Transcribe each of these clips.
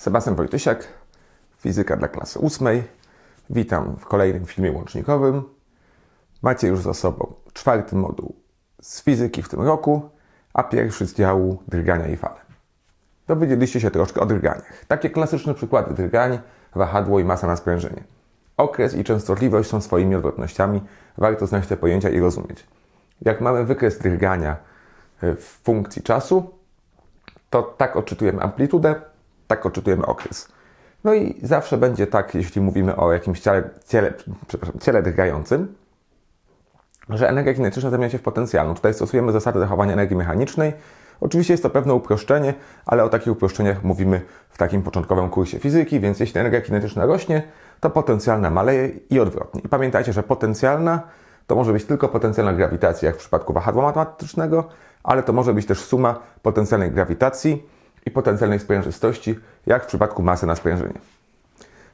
Sebastian Wojtysiak, fizyka dla klasy ósmej. Witam w kolejnym filmie łącznikowym. Macie już za sobą czwarty moduł z fizyki w tym roku, a pierwszy z działu drgania i fale. Dowiedzieliście się troszkę o drganiach. Takie klasyczne przykłady drgań, wahadło i masa na sprężynie. Okres i częstotliwość są swoimi odwrotnościami, warto znać te pojęcia i rozumieć. Jak mamy wykres drgania w funkcji czasu, to tak odczytujemy amplitudę, tak odczytujemy okres. No i zawsze będzie tak, jeśli mówimy o jakimś ciele, ciele, ciele drgającym, że energia kinetyczna zamienia się w potencjalną. Tutaj stosujemy zasady zachowania energii mechanicznej. Oczywiście jest to pewne uproszczenie, ale o takich uproszczeniach mówimy w takim początkowym kursie fizyki, więc jeśli energia kinetyczna rośnie, to potencjalna maleje i odwrotnie. I pamiętajcie, że potencjalna to może być tylko potencjalna grawitacja, jak w przypadku wahadła matematycznego, ale to może być też suma potencjalnej grawitacji i potencjalnej sprężystości, jak w przypadku masy na sprężynie.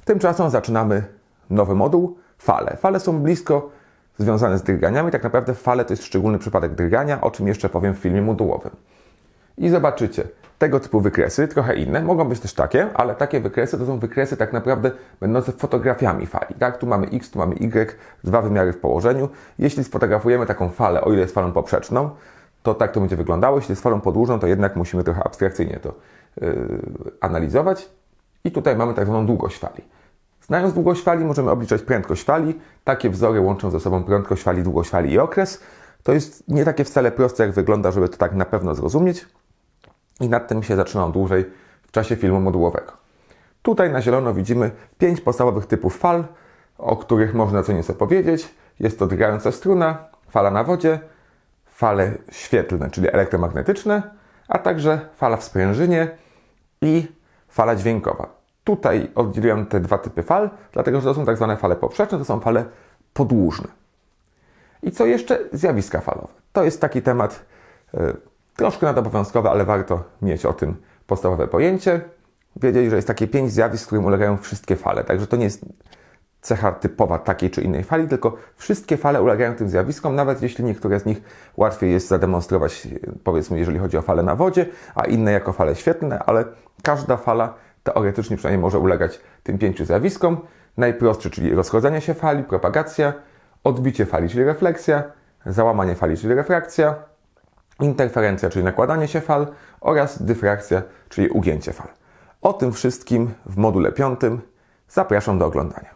Tymczasem zaczynamy nowy moduł fale. Fale są blisko związane z drganiami. Tak naprawdę fale to jest szczególny przypadek drgania, o czym jeszcze powiem w filmie modułowym. I zobaczycie, tego typu wykresy, trochę inne, mogą być też takie, ale takie wykresy to są wykresy tak naprawdę będące fotografiami fali. Tak, tu mamy x, tu mamy y, dwa wymiary w położeniu. Jeśli sfotografujemy taką falę, o ile jest falą poprzeczną, to tak to będzie wyglądało. Jeśli jest falą podłużną, to jednak musimy trochę abstrakcyjnie to yy, analizować. I tutaj mamy tak zwaną długość fali. Znając długość fali, możemy obliczać prędkość fali. Takie wzory łączą ze sobą prędkość fali, długość fali i okres. To jest nie takie wcale proste, jak wygląda, żeby to tak na pewno zrozumieć. I nad tym się zaczynam dłużej w czasie filmu modułowego. Tutaj na zielono widzimy pięć podstawowych typów fal, o których można co nieco powiedzieć. Jest to drgająca struna, fala na wodzie, fale świetlne, czyli elektromagnetyczne, a także fala w sprężynie i fala dźwiękowa. Tutaj oddzieliłem te dwa typy fal, dlatego że to są tak zwane fale poprzeczne, to są fale podłużne. I co jeszcze? Zjawiska falowe. To jest taki temat y, troszkę nadobowiązkowy, ale warto mieć o tym podstawowe pojęcie. Wiedzieli, że jest takie pięć zjawisk, którym ulegają wszystkie fale. Także to nie jest cecha typowa takiej czy innej fali, tylko wszystkie fale ulegają tym zjawiskom, nawet jeśli niektóre z nich łatwiej jest zademonstrować, powiedzmy, jeżeli chodzi o fale na wodzie, a inne jako fale świetlne, ale każda fala teoretycznie przynajmniej może ulegać tym pięciu zjawiskom. Najprostszy, czyli rozchodzenie się fali, propagacja, odbicie fali, czyli refleksja, załamanie fali, czyli refrakcja, interferencja, czyli nakładanie się fal oraz dyfrakcja, czyli ugięcie fal. O tym wszystkim w module piątym zapraszam do oglądania.